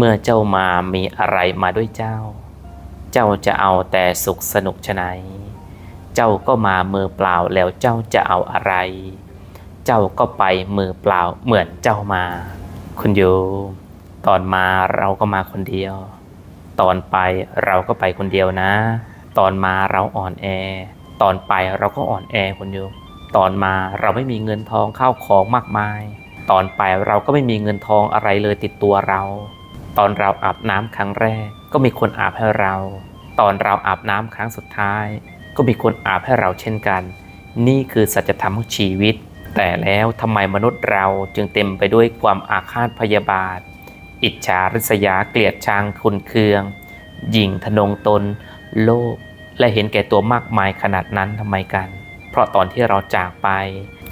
เมื่อเจ้ามามีอะไรมาด้วยเจ้า เจ้าจะเอาแต่สุขสนุกชะไหนเจ้าก็มามือเปล่าแล้วเจ้าจะเอาอะไร เจ้าก็ไปมือเปล่าเหมือนเจ้ามา คุณโยมตอนมาเราก็มาคนเดียว ตอนไปเราก็ไปคนเดียวนะ ตอนมาเราอ่อนแอ ตอนไปเราก็อ่อนแอคุณโยมตอนมาเราไม่มีเงินทองข้าวของมากมาย ตอนไปเราก็ไม่มีเงินทองอะไรเลยติดตัวเรา ตอนเราอาบน้ำครั้งแรก ก็มีคนอาบให้เรา ตอนเราอาบน้ำครั้งสุดท้าย ก็มีคนอาบให้เราเช่นกัน นี่คือสัจธรรมของชีวิต แต่แล้วทำไมมนุษย์เราจึงเต็มไปด้วยความอาฆาตพยาบาท อิจฉาริษยาเกลียดชังคุณเคืองหยิ่งทนงตน โลภและเห็นแก่ตัวมากมายขนาดนั้นทำไมกัน เพราะตอนที่เราจากไป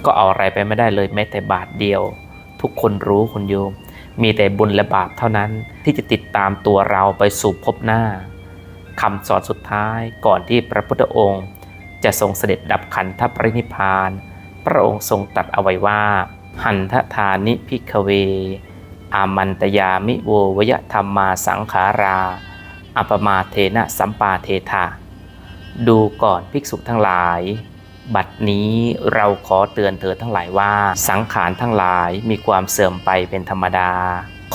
ก็เอาอะไรไปไม่ได้เลยแม้แต่บาทเดียว ทุกคนรู้คุณโยม มีแต่บุญและบาปเท่านั้นที่จะติดตามตัวเราไปสู่ภพหน้าคำสอนสุดท้ายก่อนที่พระพุทธองค์ จะทรงเสด็จดับขันธปรินิพาน พระองค์ทรงตรัสเอาไว้ว่า หันทธานิพิกเว อามันตยามิโววยธรรมมาสังขารา อัปมาเทนะสัมปาเทธาดูก่อนภิกษุทั้งหลาย บัดนี้เราขอเตือนเธอทั้งหลายว่า สังขารทั้งหลายมีความเสื่อมไปเป็นธรรมดา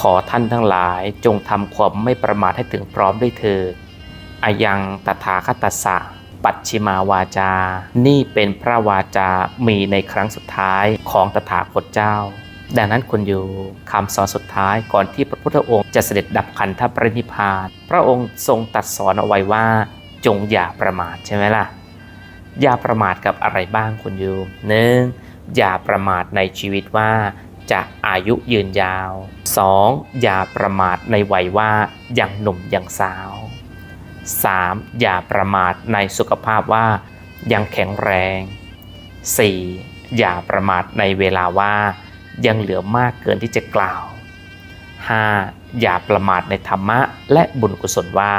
ขอท่านทั้งหลายจงทำความไม่ประมาทให้ถึงพร้อมด้วยเถิดอายังตถาคตสะปัจฉิมาวาจา นี่เป็นพระวาจา มีในครั้งสุดท้ายของตถาคตเจ้า ดังนั้นคุณอยู่คำสอนสุดท้ายก่อนที่พระพุทธองค์จะเสด็จดับขันธปรินิพาน พระองค์ทรงตัดสอนเอาไว้ว่า จงอย่าประมาทใช่ไหมล่ะ อย่าประมาทกับอะไรบ้างคุณโยมหนึ่งอย่าประมาทในชีวิตว่าจะอายุยืนยาว 2. อย่าประมาทในวัยว่ายังหนุ่มยังสาว 3. อย่าประมาทในสุขภาพว่ายังแข็งแรง 4. อย่าประมาทในเวลาว่ายังเหลือมากเกินที่จะกล่าว 5. อย่าประมาทในธรรมะและบุญกุศลว่า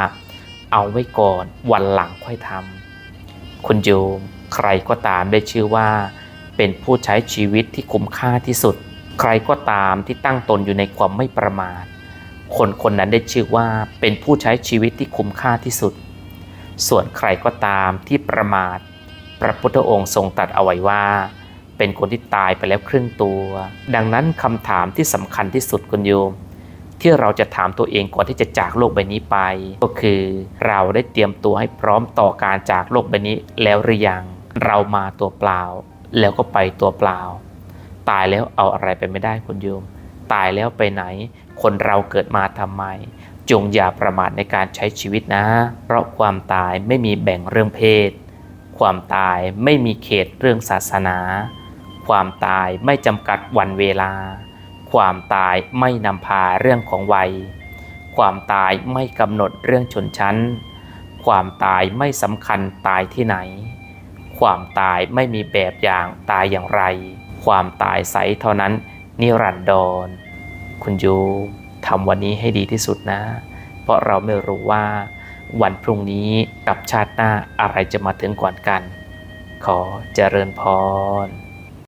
เอาไว้ก่อนวันหลังค่อยทำ คุณโยมใครก็ตามได้ชื่อว่า เป็นผู้ใช้ชีวิตที่คุ้มค่าที่สุด ใครก็ตามที่ตั้งตนอยู่ในความไม่ประมาท คนคนนั้นได้ชื่อว่าเป็นผู้ใช้ชีวิตที่คุ้มค่าที่สุด ส่วนใครก็ตามที่ประมาท พระพุทธองค์ทรงตรัสเอาไว้ว่า เป็นคนที่ตายไปแล้วครึ่งตัว ดังนั้นคำถามที่สำคัญที่สุดคุณโยม ที่เราจะถามตัวเองก่อนที่จะจากโลกใบนี้ไป ก็คือเราได้เตรียมตัวให้พร้อมต่อการจากโลกใบนี้แล้วหรือยังเรามาตัวเปล่า แล้วก็ไปตัวเปล่า ตายแล้วเอาอะไรไปไม่ได้คุณโยม ตายแล้วไปไหน คนเราเกิดมาทำไม จงอย่าประมาทในการใช้ชีวิตนะ เพราะความตายไม่มีแบ่งเรื่องเพศ ความตายไม่มีเขตเรื่องศาสนา ความตายไม่จำกัดวันเวลา ความตายไม่นำพาเรื่องของวัย ความตายไม่กำหนดเรื่องชนชั้น ความตายไม่สำคัญตายที่ไหน ความตายไม่มีแบบอย่างตายอย่างไร ความตายใสเท่านั้น นิรันดร คุณยูทำวันนี้ให้ดีที่สุดนะ เพราะเราไม่รู้ว่า วันพรุ่งนี้กับชาติหน้าอะไรจะมาถึงก่อนกัน ขอเจริญพร